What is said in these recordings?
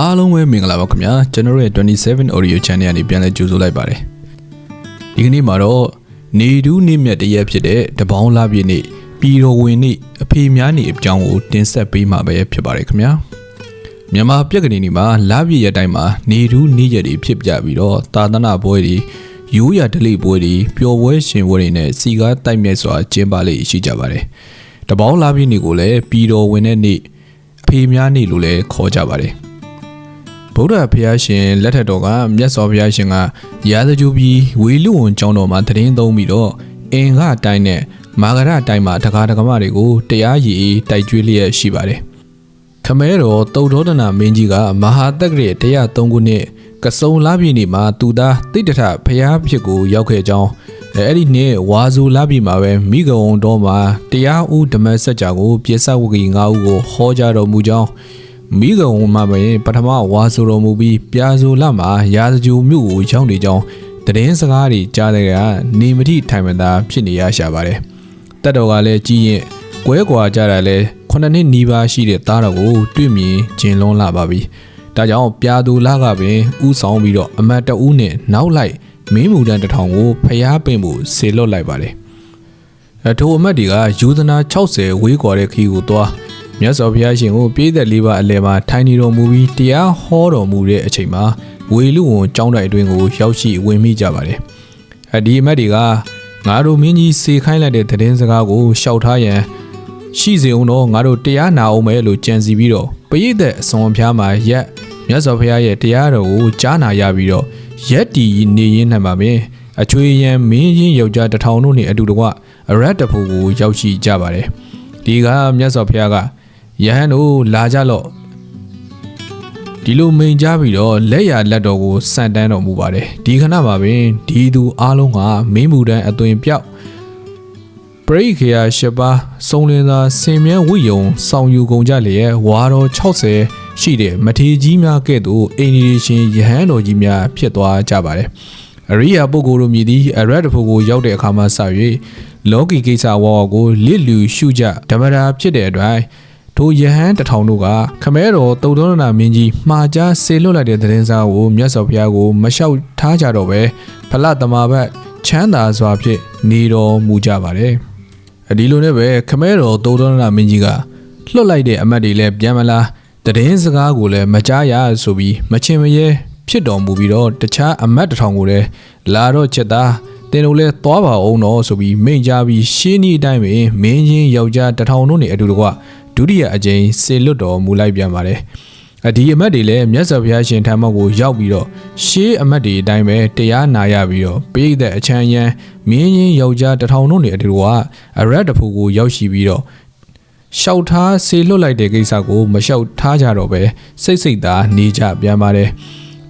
အားလုံးပဲမင်္ဂလာပါခင်ဗျာကျွန်တော်တို့ရဲ့27 audio channel ကနေပြန်လည်ကြိုဆိုလိုက်ပါတယ်ဒီကနေ့မှာတော့နေဒူးနေ့မြတ်တရက်ဖြစ်တဲ့တပေါင်းလာပြည့်နေ့ပြည်တော်ဝင်နေ့အဖေများနေ့အကြောင်းကိုတင်ဆက်ပေးမှာပဲဖြစ်ပါတယ်ခင်ဗျာမြန်မာပြက်ကနေနေမှာလာပြည့်ရက်တိုင်းမှာနေဒူးနေ့ရက်တွေဖြစ်ကြပြီးတော့သာသနာပွဲတွေရိုးရာဒလိပွဲတွေပျော်ပွဲရှင်ပွဲတွေနဲ့စီကားတိုက်မြဲစွာကျင်းပလေရှိကြပါတယ်တပေါင်းလာပြည့်နေ့ကိုလည်းပြည်တော်ဝင်တဲ့နေ့အဖေများနေ့လို့လည်းခေါ်ကြပါတယ် ဗုဒ္ဓဘုရားရှင်လက်ထက်တော်ကမြတ်စွာဘုရားရှင်ကရာဇဂျူပြီးဝေလူဝန်ကျောင်းတော်မှာတည်င်းသုံးပြီးတော့အင်္ဂအတိုင်းနဲ့မာဂရအတိုင်းမှာတကားတကမတွေကိုတရားရည်အေးတိုက်ကျွေးလျက်ရှိပါတယ်။ခမဲတော်တုတ်တော်ဒနာမင်းကြီးကမဟာတက္ကရာ103ခုနှစ်ကစုံလာပြည်နေမှာသူသားတိတ္တထဘုရားဖြစ်ကိုရောက်ခဲ့ကြောင်းအဲအဲ့ဒီနေ့ဝါဇူလာပြည်မှာပဲမိဂဝံတော်မှာတရားဦးဓမ္မစကြာကိုပြစ္ဆဝဂီ9ဦးကိုဟောကြားတော်မူကြောင်း မိဂုံမှာပဲပထမဝါဆိုတော်မူပြီးပြာဆိုလမှာရာဇဂျူမြို့ကိုရောက်နေကြောင်းတည်င်းစကားတွေကြားတဲ့ကနေမတိထိုင်မသာဖြစ်နေရရှာပါတယ်။တက်တော်ကလည်းကြီးရင်ကွဲကွာကြတာလဲခုနှစ်နှစ်နီးပါးရှိတဲ့သားတော်ကိုတွေ့မြင်ကျင်လွန်လာပါပြီ။ဒါကြောင့်ပြာသူလာကပင်ဥဆောင်ပြီးတော့အမတ်တဦးနဲ့နောက်လိုက်မင်းမူတန်တစ်ထောင်ကိုဖျားပင်ဖို့ဆေလွတ်လိုက်ပါတယ်။အထိုအမတ်တွေကယူဇနာ60ဝေးကွာတဲ့ခီးကိုသွား မြတ်စွာဘုရားရှင်ကိုပြည့်သက်လေးပါအလဲမှာထိုင်နေတော်မူပြီးတရားဟောတော်မူတဲ့အချိန်မှာဝေလူဝန်ကျောင်းတိုင်အတွင်းကိုရောက်ရှိဝင်မိကြပါတယ်။အဒီအမတ်တွေကငါတို့မင်းကြီးစေခိုင်းလိုက်တဲ့သတင်းစကားကိုရှောက်ထားရန်ရှိစေအောင်တော့ငါတို့တရားနာအောင်မယ်လို့ကြံစီပြီးတော့ပရိသတ်အစွန်ဖျားမှာရက်မြတ်စွာဘုရားရဲ့တရားတော်ကိုကြားနာရပြီးတော့ရက်တီနေရင်းနဲ့မှာပင်အချွေရန်မင်းကြီးယောက်ျားတစ်ထောင်တို့နဲ့အတူတကွအရတ်တဖို့ကိုရောက်ရှိကြပါတယ်။ဒီကမြတ်စွာဘုရားက ယဟန်တို့လာကြလော့ဒီလိုမိန်ကြပြီးတော့လက်ရလက်တော်ကိုစန့်တန်းတော်မူပါတယ်ဒီခဏမှာပင်ဒီသူအားလုံးကမင်းမူတန်းအသွင်ပြောက်ပရိခေယရှစ်ပါးစုံလင်သာဆင်မြဲဝိယုံဆောင်ယူကုန်ကြလျက်ဝါတော်60ရှိတဲ့မထေကြီးများကဲ့သို့အိန္ဒိယရှင်ယဟန်တော်ကြီးများဖြစ်သွားကြပါတယ်အရိယာပုဂ္ဂိုလ်တို့မြည်သည့်အရတ်တဖို့ကိုရောက်တဲ့အခါမှစ၍လောကီကိစ္စဝါဝါကိုလစ်လူရှုကြဓမ္မရာဖြစ်တဲ့အတွက် ထိုယဟန်တထောင်တို့ကခမဲတော်တုတ်တော်နာမင်းကြီးမှားကြားဆေလွတ်လိုက်တဲ့သတင်းစာကိုမြတ်စွာဘုရားကိုမလျှောက်ထားကြတော့ပဲဖလတမာဘတ်ချမ်းသာစွာဖြင့်နေတော်မူကြပါတယ်ဒီလိုနဲ့ပဲခမဲတော်တုတ်တော်နာမင်းကြီးကလွတ်လိုက်တဲ့အမတ်တွေလည်းပြန်မလားသတင်းစကားကိုလည်းမကြားရဆိုပြီးမချင်မရဲဖြစ်တော်မူပြီးတော့တခြားအမတ်တထောင်ကိုလည်းလာတော့ချက်သားတင်တို့လဲသွားပါအောင်တော့ဆိုပြီးမိန့်ကြပြီးရှင်းဤအတိုင်းပဲမင်းချင်းယောက်ျားတထောင်တို့နေအတူတကွ ဒုတိယအကြိမ်စေလွတ်တော်မူလိုက်ပြန်ပါတယ်အဒီအမတ်တွေလည်းမြတ်စွာဘုရားရှင်ထံမောက်ကိုရောက်ပြီးတော့ရှေးအမတ်တွေအတိုင်းပဲတရားနာရပြီးတော့ပိဋကအချမ်းရန်မင်းချင်းယောက်ျားတထောင်တို့နေအတူကအရတ်တဖူကိုရောက်ရှိပြီးတော့ရှောက်ထားဆေလွတ်လိုက်တဲ့ကိစ္စကိုမရှောက်ထားကြတော့ပဲစိတ်စိတ်သားနေကြပြန်ပါတယ်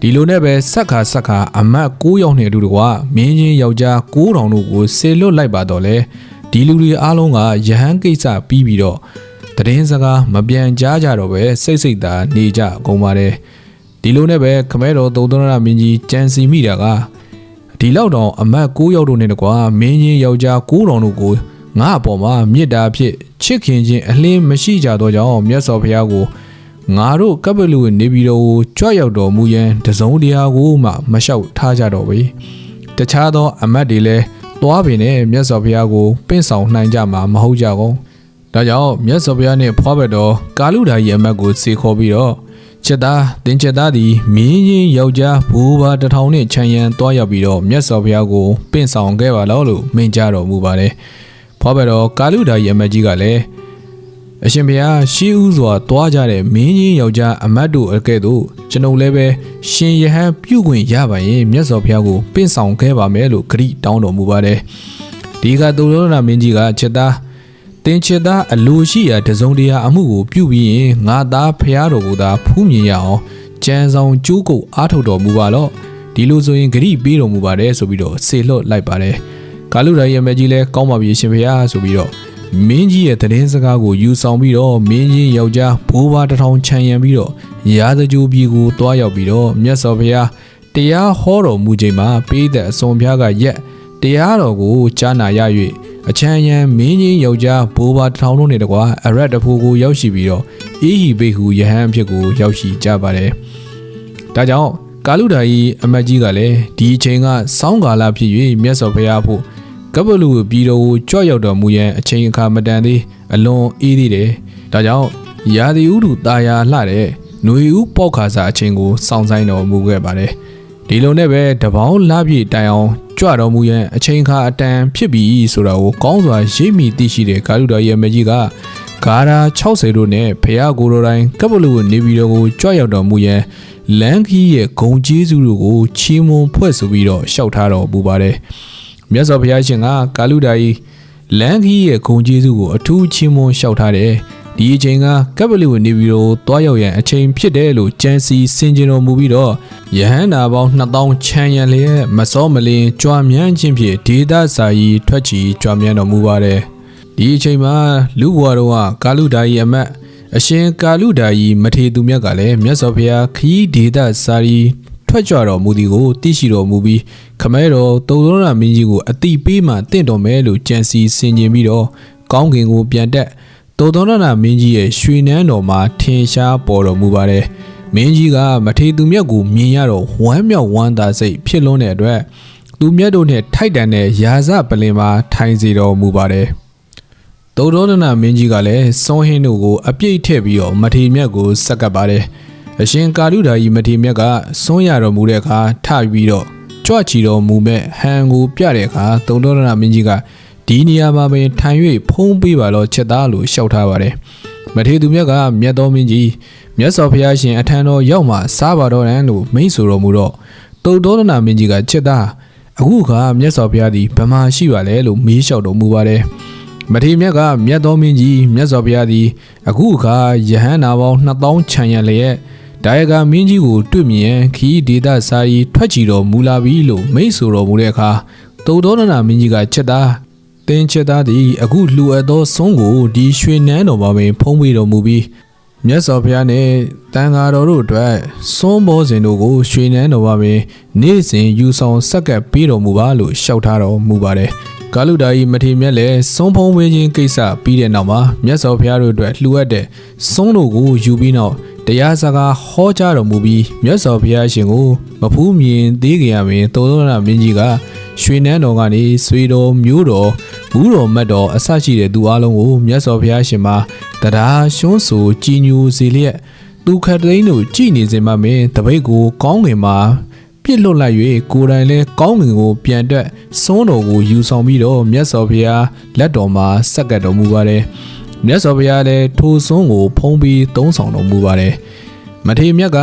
ဒီလိုနဲ့ပဲဆက်ခါဆက်ခါအမတ်9ယောက်နဲ့အတူတကွမင်းချင်းယောက်ျား9000တို့ကိုဆေလွတ်လိုက်ပါတော့လေဒီလူတွေအားလုံးကယဟန်ကိစ္စပြီးပြီးတော့ တည်င်းစကားမပြန်ကြားကြတော့ပဲစိတ်စိတ်သာနေကြကုန်ပါတယ်ဒီလိုနဲ့ပဲခမဲတော်သုံးသရမင်းကြီးကြံစီမိတာကဒီလောက်တောင်အမတ်9ယောက်တို့နဲ့တကွာမင်းကြီးယောက်ျား9တောင်တို့ကိုငါအပေါ်မှာမြစ်တာဖြစ်ချစ်ခင်ခြင်းအလင်းမရှိကြတော့ကြောင်းမြတ်စွာဘုရားကိုငါတို့ကပ္ပလူနေပြည်တော်ကိုကြွရောက်တော်မူရန်တစုံတရာကိုမှမလျှောက်ထားကြတော့ဘူးတခြားသော အမတ်တွေလည်းသွားပင်နဲ့မြတ်စွာဘုရားကိုပင့်ဆောင်နိုင်ကြမှာမဟုတ်ကြကုန် ဒါကြောင့်မြတ်စွာဘုရားနှင့်ဖွားဘက်တော်ကာလူဓာရဲ့အမတ်ကိုစေခေါ်ပြီးတော့ချက်သားတင်ချက်သားသည်မင်းရင်ယောက်ျားဘူဘာတထောင်နှင့်ခြံရန်တွားရောက်ပြီးတော့မြတ်စွာဘုရားကိုပင့်ဆောင်ခဲ့ပါလို့လို့မိန့်ကြားတော်မူပါတယ်။ဖွားဘက်တော်ကာလူဓာရဲ့အမတ်ကြီးကလည်းအရှင်ဘုရားရှေးဥစွာတွားကြတဲ့မင်းကြီးယောက်ျားအမတ်တို့အကဲ့သို့ကျွန်ုပ်လည်းပဲရှင်ယဟန်ပြုခွင့်ရပါရင်မြတ်စွာဘုရားကိုပင့်ဆောင်ခဲ့ပါမယ်လို့ဂရိတောင်းတော်မူပါတယ်။ဒီကသူရောနာမင်းကြီးကချက်သား တင်ချစ်သားအလိုရှိရာတစုံတရာအမှုကိုပြုပြီးရင်ငါသားဖះတော်ကိုသာဖူးမြင်ရအောင်ကြံဆောင်ကျိုးကိုအားထုတ်တော်မူပါတော့ဒီလိုဆိုရင်ဂရိပေးတော်မူပါတယ်ဆိုပြီးတော့ဆေလွတ်လိုက်ပါတယ်ကာလူရာရဲ့မကြီးလဲကောင်းပါပြီရှင်ဖះဆိုပြီးတော့မင်းကြီးရဲ့သတင်းစကားကိုယူဆောင်ပြီးတော့မင်းကြီးယောက်ျားဘိုးဘွားတစ်ထောင်ခြံရံပြီးတော့ရာဇကြိုပြည်ကိုတွားရောက်ပြီးတော့မြတ်စွာဘုရားတရားဟောတော်မူချိန်မှာပေးတဲ့အစွန်ဖျားကရက်တရားတော်ကိုကြားနာရ၍ အချမ်းရန်မင်းကြီးယောက်ျားဘိုးဘွားတစ်ထောင်တို့နဲ့တကွာအရက်တဖူကိုရောက်ရှိပြီးတော့အေးဟီဘိတ်ဟူယဟန်အဖြစ်ကိုရောက်ရှိကြပါတယ်။ဒါကြောင့်ကာလူဒါကြီးအမတ်ကြီးကလည်းဒီအချိန်ကစောင်းကာလဖြစ်၍မြတ်စွာဘုရားဖို့ကပ္ပလူပြည်တော်ကိုကြွရောက်တော်မူရန်အချိန်အခါမတန်သေးအလွန်အေးသေးတယ်။ဒါကြောင့်ရာသီဥတုတာယာလှတဲ့ຫນွေဦးပေါက်ခါစာအချိန်ကိုစောင့်ဆိုင်တော်မူခဲ့ပါတယ်။ ဒီလိုနဲ့ပဲတပေါင်းလှပြည့်တိုင်အောင်ကြွတော်မူရန်အချိန်ခါအတန်ဖြစ်ပြီဆိုတာကိုကောင်းစွာရိပ်မိသိရှိတဲ့ကာလူတော်ရဲ့မကြီးကဂါရာ60တို့နဲ့ဖះကိုလိုတိုင်းကပ္ပလူနေပြည်တော်ကိုကြွရောက်တော်မူရန်လန်ခီရဲ့ဂုံကျေးဇူးတို့ကိုချီးမွမ်းဖွဲ့ဆိုပြီးတော့ရှောက်ထားတော်မူပါတယ်။မြတ်စွာဘုရားရှင်ကကာလူဒါကြီးလန်ခီရဲ့ဂုံကျေးဇူးကိုအထူးချီးမွမ်းရှောက်ထားတယ်။ ဒီအချိန်ကကပ္ပလူနေပြည်တော်တွားရောက်ရန်အချိန်ဖြစ်တယ်လို့ကြံစီဆင်ခြင်တော်မူပြီးတော့ယဟန္တာပေါင်း2000ချမ်းရံလျက်မစောမလင်ကြွားမြန်းခြင်းဖြင့်ဒေသစာကြီးထွက်ချီကြွားမြန်းတော်မူပါတယ်။ဒီအချိန်မှာလူဘွားတော်ကကာလူဒါကြီးအမတ်အရှင်ကာလူဒါကြီးမထေသူမြတ်ကလည်းမြတ်စွာဘုရားခရီးဒေသစာရီထွက်ကြွတော်မူသည်ကိုသိရှိတော်မူပြီးခမဲတော်တုံသောရမင်းကြီးကိုအတိပေးမှတင့်တော်မဲလို့ကြံစီဆင်ခြင်ပြီးတော့ကောင်းကင်ကိုပြန်တက် တုံသောရမင်းကြီးရဲ့ရွှေနန်းတော်မှာထင်ရှားပေါ်တော်မူပါတယ်မင်းကြီးကမထေသူမြတ်ကိုမြင်ရတော့ဝမ်းမြောက်ဝမ်းသာစိတ်ဖြစ်လွန်းတဲ့အတွက်သူမြတ်တို့နဲ့ထိုက်တန်တဲ့ရာဇပလင်မှာထိုင်စေတော်မူပါတယ်သုဒ္ဓရဏမင်းကြီးကလည်းစွန်ဟင်းတို့ကိုအပြိတ်ထည့်ပြီးတော့မထေမြတ်ကိုစက္ကပ်ပါတယ်။အရှင်ကာလူဓာကြီးမထေမြတ်ကစွန်ရတော်မူတဲ့အခါထပြီးတော့ကြွချီတော်မူမဲ့ဟန်ကိုပြတဲ့အခါသုဒ္ဓရဏမင်းကြီးက ဒီနေရာမှာပင်ထိုင်၍ဖုံးပေးပါတော့ချက်သားလို့ရှောက်ထားပါတယ်။မထေသူမြတ်ကမြတ်တော်မင်းကြီးမြတ်စွာဘုရားရှင်အထံတော်ရောက်မှစားပါတော့တယ်လို့မိန့်ဆိုတော်မူတော့သုဒ္ဓရဏမင်းကြီးကချက်သားအခုကမြတ်စွာဘုရားသည်ဗမာရှိပါလဲလို့မေးလျှောက်တော်မူပါတယ်။မထေမြတ်ကမြတ်တော်မင်းကြီးမြတ်စွာဘုရားသည်အခုအခါယဟန်နာပေါင်း2000ခြံရံလျက်ဒါယကမင်းကြီးကိုတွေ့မြင်ခီးဒေတာစာရီထွက်ချီတော်မူလာပြီလို့မိတ်ဆိုတော်မူတဲ့အခါတုတ်တော်နာမင်းကြီးကချက်သား တင်းချက်သားသည်အခုလှူအပ်သောဆုံးကိုဒီရွှေနန်းတော်မှာပင်ဖုံးပေးတော်မူပြီးမြတ်စွာဘုရားနဲ့တန်ဃာတော်တို့အတွက်စွန်းဘောစဉ်တို့ကိုရွှေနန်းတော်မှာပင်နေ့စဉ်ယူဆောင်ဆက်ကပ်ပေးတော်မူပါလို့ရှောက်ထားတော်မူပါတယ်ကာလူဒါကြီးမထေမြတ်လည်းစုံဖုံးဝေးခြင်းကိစ္စပြီးတဲ့နောက်မှာမြတ်စွာဘုရားတို့အတွက်လှူအပ်တဲ့စုံးတို့ကိုယူပြီးနောက်တရားစကားဟောကြားတော်မူပြီးမြတ်စွာဘုရားရှင်ကိုမဖူးမြင်သေးကြရမင်းသောသောရမင်းကြီးကရွှေနန်းတော်ကနေဆွေတော်မျိုးတော် ဘူးတော်မတ်တော်အဆရှိတဲ့သူအလုံးကိုမြတ်စွာဘုရားရှင်မှာတရားရှုံးဆူကြည်ညိုစေလျက်သူခတ်သိန်းတို့ကြည်နေစဉ်မှာမင်းတပိတ်ကိုကောင်းငင်မှာပြစ်လွတ်လိုက်၍ကိုယ်တိုင်လဲကောင်းငင်ကိုပြန်တက်စွန်းတော်ကိုယူဆောင်ပြီးတော့မြတ်စွာဘုရားလက်တော်မှာဆက်ကပ်တော်မူပါတယ်။မြတ်စွာဘုရားလည်းထိုစွန်းကိုဖုံးပြီးသုံးဆောင်တော်မူပါတယ်။မထေမြတ်က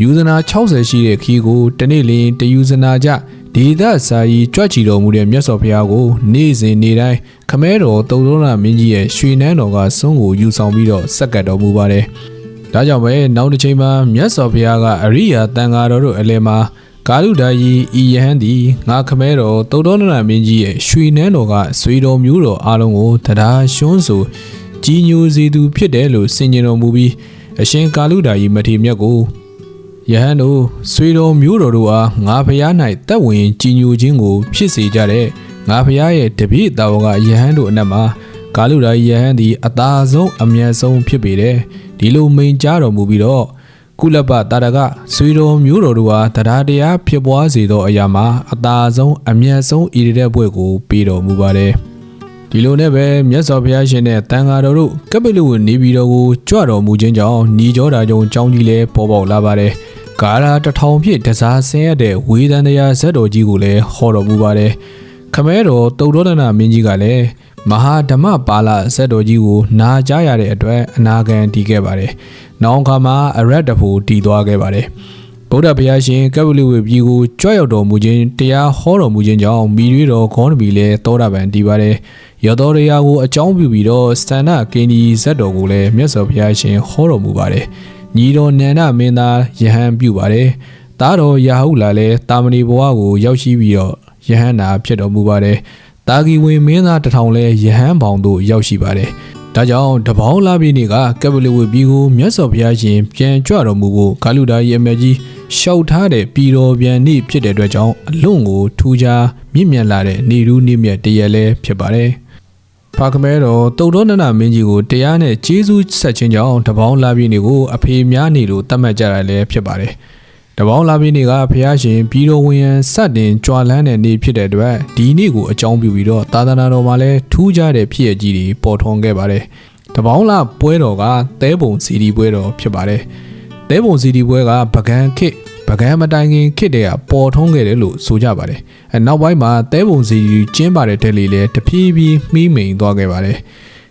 ယူဇနာ60ရှိတဲ့ခီးကိုတနေ့လင်းတယူဇနာကြဒေသစာကြီးကြွချီတော်မူတဲ့မြတ်စွာဘုရားကို နေ့စဉ်နေ့တိုင်းခမဲတော်တုံလုံးနာမင်းကြီးရဲ့ရွှေနန်းတော်ကစွန်းကိုယူဆောင်ပြီးတော့ဆက်ကပ်တော်မူပါတယ်။ဒါကြောင့်ပဲနောက်တစ်ချိန်မှာမြတ်စွာဘုရားကအရိယာတန်ဃာတော်တို့အလယ်မှာကာလူဒါယီဤယဟန်သည်ငါခမဲတော်တုတ်တော်နရမင်းကြီးရဲ့ရွှေနန်းတော်ကဆွေတော်မျိုးတော်အားလုံးကိုတရားရှွန်းဆိုကြီးညိုစေသူဖြစ်တယ်လို့ဆင်ញင်တော်မူပြီးအရှင်ကာလူဒါယီမထေမြတ်ကို ယဟန်တို့ဆွေတော်မျိုးတော်တို့အားငါဖျား၌တက်ဝင်ကြီးညိုခြင်းကိုဖြစ်စေကြတဲ့ငါဖျားရဲ့တပည့်တော်ကယဟန်တို့အနက်မှာကာလူဒါယီယဟန်သည်အသာဆုံးအမြတ်ဆုံးဖြစ်ပေတယ်ဒီလိုမိန်ကြားတော်မူပြီးတော့ကုလပတာရကဆွေတော်မျိုးတော်တို့ဟာတရားတရားဖြစ်ပွားစေသောအရာမှာအသာဆုံးအမြတ်ဆုံးဤတဲ့ဘွဲ့ကိုပေးတော်မူပါတယ် ဒီလိုနဲ့ပဲမြတ်စွာဘုရားရှင်နဲ့တန်ဃာတော်တို့ကပိလုဝနေပြည်တော်ကိုကြွတော်မူခြင်းကြောင့်ညီကျောတာကြုံကြောင်းကြီးလည်းပေါ်ပေါက်လာပါတယ်ကာရာတထောင်ဖြင့်တစားဆင်းရတဲ့ဝေဒန်တရားဇက်တော်ကြီးကိုလည်းဟောတော်မူပါတယ်ခမဲတော်တုတ်တော်ဒနာမင်းကြီးကလည်းမဟာဓမ္မပါဠဇက်တော်ကြီးကိုနာကြားရတဲ့အတွက်အနာခံတည်ခဲ့ပါတယ်နောင်ခါမှာအရတ်တဖို့တည်သွားခဲ့ပါတယ် ဗုဒ္ဓဘုရားရှင်ကပ္ပလိဝေပြည်ကိုကြွရောက်တော်မူခြင်းတရားဟောတော်မူခြင်းကြောင့်မိရွေတော်ခေါင်းတပီလည်းသောတာပန်တည်ပါတယ်ရသောတရားကိုအကြောင်းပြုပြီးတော့စတန္ဒကင်းဒီဇက်တော်ကိုလည်းမြတ်စွာဘုရားရှင်ဟောတော်မူပါတယ်ညီတော်နန္ဒမင်းသားယဟန်ပြုပါတယ်သားတော်ရာဟုလာလည်းတာမဏေဘဝကိုရောက်ရှိပြီးတော့ယဟန်နာဖြစ်တော်မူပါတယ်တာဂီဝင်မင်းသားတထောင်လဲယဟန်ပေါင်တို့ရောက်ရှိပါတယ် ဒါကြောင့်တပေါင်းလာပြည်နေကကပလီဝေပြည်ကိုမြတ်စွာဘုရားရှင်ပြန်ကြွတော်မူဖို့ဂါလူဒါရဲ့အမေကြီးရှောက်ထားတဲ့ပြည်တော်ပြန်နေ့ဖြစ်တဲ့အတွက်ကြောင့်အလွန်ကိုထူးခြားမြင့်မြတ်လာတဲ့နေရူးနေမြတ်တရက်လဲဖြစ်ပါတယ်ဖာကမဲတော်တုတ်တော်နန္ဒမင်းကြီးကိုတရားနဲ့ကျေးဇူးဆက်ခြင်းကြောင့်တပေါင်းလာပြီးနေကိုအဖေများနေလို့တတ်မှတ်ကြရလည်းဖြစ်ပါတယ် တပေါင်းလာပြီးနေကဖះရှင်ပြီးတော်ဝင်ရန်စတင်ကြွာလန်းတဲ့နေ့ဖြစ်တဲ့အတွက်ဒီနေ့ကိုအကြောင်းပြုပြီးတော့သာသနာတော်မှာလည်းထူးခြားတဲ့ဖြစ်ရကြီးတွေပေါ်ထွန်းခဲ့ပါတယ်တပေါင်းလာပွဲတော်ကသဲပုံစီဒီပွဲတော်ဖြစ်ပါတယ်သဲပုံစီဒီပွဲကပကံခေတ်ပကံမတိုင်ခင်ခေတ်တည်းကပေါ်ထွန်းခဲ့တယ်လို့ဆိုကြပါတယ်အဲနောက်ပိုင်းမှာသဲပုံစီဒီကျင်းပါတဲ့တဲ့လေးလည်းတဖြည်းဖြည်းမှီးမိန်သွားခဲ့ပါတယ်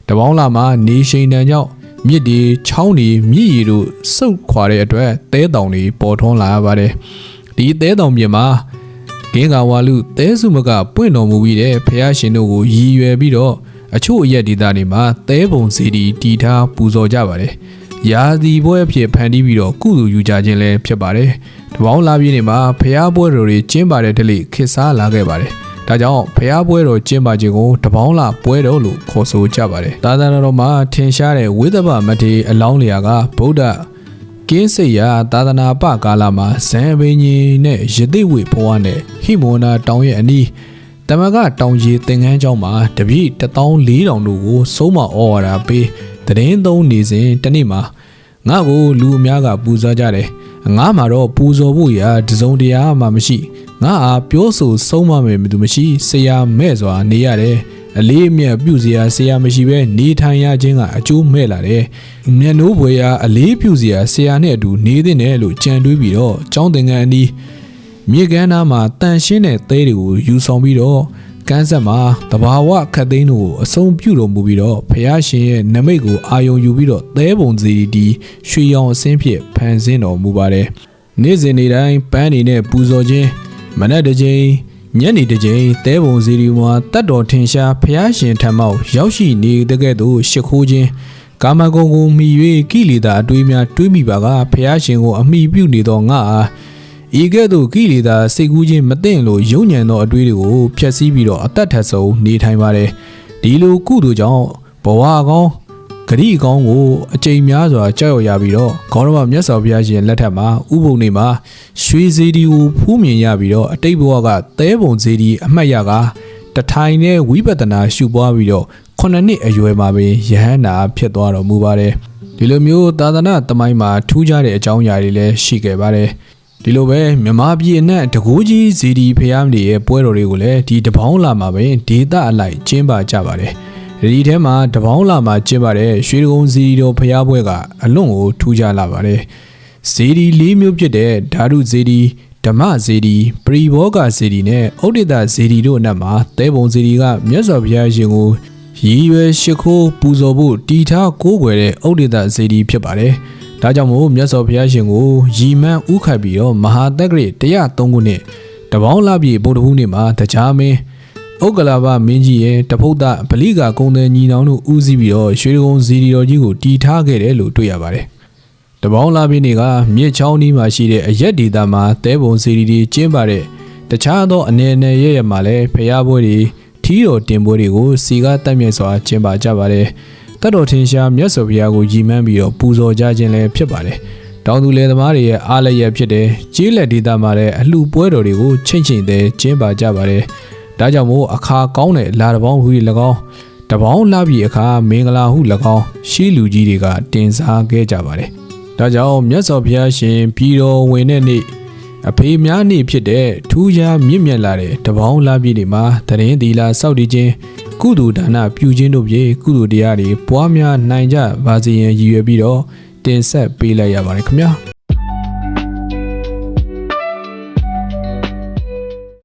တပေါင်းလာမှာနေရှိန်တန်ကြောင့် မြစ်ဒီချောင်းဒီမြစ်ရီတို့စုပ်ခွာတဲ့အတွက်သဲတောင်တွေပေါ်ထွန်းလာရပါတယ်ဒီသဲတောင်ပြင်မှာဂင်းကာဝါလူသဲစုမကပွင့်တော်မူပြီးတဲ့ဖះရှင်တို့ကိုရည်ရွယ်ပြီးတော့အချို့အရက်ဒေသတွေမှာသဲပုံစီဒီတီထားပူဇော်ကြပါတယ်ရာသီပွဲအဖြစ်ဖန်တီးပြီးတော့ကုသိုလ်ယူကြခြင်းလည်းဖြစ်ပါတယ်တပေါင်းလာပြည့်နေမှာဖះပွဲတော်တွေကျင်းပတဲ့တလိခေတ်စားလာခဲ့ပါတယ် ဒါကြောင့်ဖះပွဲတော်ကျင်းပခြင်းကိုတပေါင်းလာပွဲတော်လို့ခေါ်ဆိုကြပါတယ်သာသနာတော်မှာထင်ရှားတဲ့ဝိသဗမထေအလောင်းလျာကဗုဒ္ဓကင်းစိတ်ရာသာသနာပကာလမှာဇန်ဘိညာဉ်နဲ့ယသိဝေဘဝနဲ့ဟိမောနာတောင်ရဲ့အနီးတမကတောင်ကြီးသင်္ကန်းကျောင်းမှာတပြည့်14000တို့ကိုစိုးမဩဝါဒပေးသတင်းသုံးနေစဉ်တနေ့မှာငါ့ကိုလူအများကပူဇော်ကြတယ် ငါမှာတော့ပူဇော်ဖို့ရာတစုံတရာမှမရှိငါအားပြောဆိုဆုံးမမယ်မသူမရှိဆရာမဲ့စွာနေရတယ်အလေးအမြတ်ပြုစရာဆရာမရှိပဲနေထိုင်ရခြင်းကအကျိုးမဲ့လာတယ်မျက်နှိုးဘွယ်ရာအလေးပြုစရာဆရာနဲ့အတူနေတဲ့နဲ့လို့ကြံတွေးပြီးတော့ကျောင်းသင်္ကန်းအနီးမြေကမ်းနားမှာတန်ရှင်းတဲ့သဲတွေကိုယူဆောင်ပြီးတော့ ကန်းဆက်မှာတဘာဝခတ်သိန်းတို့ကိုအဆုံးပြုတော်မူပြီးတော့ဖះရှင်ရဲ့နမိတ်ကိုအာယုံယူပြီးတော့သဲပုံစီဒီရွှေရောင်အစင်းဖြစ်ဖန်ဆင်းတော်မူပါတယ်နေ့စဉ်နေ့တိုင်းပန်းနေနဲ့ပူဇော်ခြင်းမနက်တစ်ကြိမ်ညနေတစ်ကြိမ်သဲပုံစီဒီမှာတတ်တော်ထင်ရှားဖះရှင်ထံမှရောက်ရှိနေတဲ့ကဲ့သို့ရှ िख ိုးခြင်းကာမဂုဏ်ကိုမှီ၍ကိလေသာအတွေးများတွေးမိပါကဖះရှင်ကိုအမိပြုနေသောငါအား ဤကဲ့သို့ကိလေသာစိတ်ကူးခြင်းမသိလို့ယုံညံသောအတွေးတွေကိုဖျက်ဆီးပြီးတော့အသက်ထက်ဆုံးနေထိုင်ပါတယ်ဒီလိုကုသိုလ်ကြောင့်ဘဝကောင်းဂရိကောင်းကိုအကျိန်များစွာကြောက်ရွံ့ရပြီးတော့ခေါင်းတော်မြတ်စွာဘုရားရှင်လက်ထက်မှာဥပုံနေမှာရွှေစေတီကိုဖူးမြင်ရပြီးတော့အတိတ်ဘဝကသဲပုံစေတီအမှတ်ရကတထိုင်နဲ့ဝိပဿနာရှုပွားပြီးတော့ခုနှစ်နှစ်အရွယ်မှာပင်ယဟန္တာဖြစ်သွားတော်မူပါတယ်ဒီလိုမျိုးသာသနာတမိုင်းမှာထူးခြားတဲ့အကြောင်းအရာတွေလည်းရှိခဲ့ပါတယ် ဒီလိုပဲမြမပြည်အနှံ့တကူးကြီးဇီဒီဖျားမတွေရဲ့ပွဲတော်တွေကိုလည်းဒီတပေါင်းလာမှာပဲဒေတာအလိုက်ကျင်းပကြပါတယ်ဒီထဲမှာတပေါင်းလာမှာကျင်းပတဲ့ရွှေဒဂုံဇီဒီတော်ဖျားပွဲကအလွန်ကိုထူးခြားလာပါတယ်ဇီဒီ၄မျိုးဖြစ်တဲ့ဓာတုဇီဒီဓမ္မဇီဒီပရိဘောဂဇီဒီနဲ့ဩဒိတဇီဒီတို့အနက်မှာသဲပုံဇီဒီကမြတ်စွာဘုရားရှင်ကိုရည်ရွယ်ရှိခိုးပူဇော်ဖို့တီထားကိုးကွယ်တဲ့ဩဒိတဇီဒီဖြစ်ပါတယ်။ ဒါကြောင့်မို့မြတ်စွာဘုရားရှင်ကိုရည်မှန်းဥခတ်ပြီးတော့မဟာတက္ကရ103ခုနှစ်တပေါင်းလပြည့်ဗုဒ္ဓဟူးနေ့မှာတရားမင်းဥက္ကလာပမင်းကြီးရဲ့တဖုတ်တဗလိကကုံတဲ့ညီနောင်တို့ဦးစီးပြီးတော့ရွှေကုံဇီဒီတော်ကြီးကိုတီထားခဲ့တယ်လို့တွေ့ရပါတယ်။တပေါင်းလာပြည့်နေ့ကမြစ်ချောင်းဒီမှာရှိတဲ့အရက်ဒေတာမှာတဲပုံစီဒီတွေကျင်းပတဲ့တခြားသောအနေနဲ့ရရမှာလဲဖျားပွဲတွေထီးတော်တင်ပွဲတွေကိုစီကားတက်မြတ်စွာကျင်းပကြပါတယ်။ တတ်တော်ထင်ရှားမြတ်စွာဘုရားကိုယီမန်းပြီးတော့ပူဇော်ကြခြင်းလည်းဖြစ်ပါတယ်။တောင်သူလယ်သမားတွေရဲ့အားလည်းရဖြစ်တဲ့ကျေးလက်ဒေတာမှာလည်းအလှပွဲတော်တွေကိုချိန်ချိန်သေးကျင်းပကြပါတယ်။ဒါကြောင့်မို့အခါကောင်းတဲ့လာတပေါင်းဟူ၍၎င်းတပေါင်းလာပြီအခါမင်္ဂလာဟု၎င်းရှီးလူကြီးတွေကတင်စားခဲ့ကြပါတယ်။ဒါကြောင့်မြတ်စွာဘုရားရှင်ပြည်တော်ဝင်တဲ့နေ့အဖေများနေ့ဖြစ်တဲ့ထူးခြားမြင့်မြတ်လာတဲ့တပေါင်းလာပြည့်တွေမှာတရင်သီလာစောက်တည်ခြင်း ကုသိုလ်ဒါနပြုခြင်းတို့ဖြင့်ကုသိုလ်တရားတွေပွားများနိုင်ကြပါစေရန်ရည်ရွယ်ပြီးတော့တင်ဆက်ပေးလိုက်ရပါတယ်ခင်ဗျာ။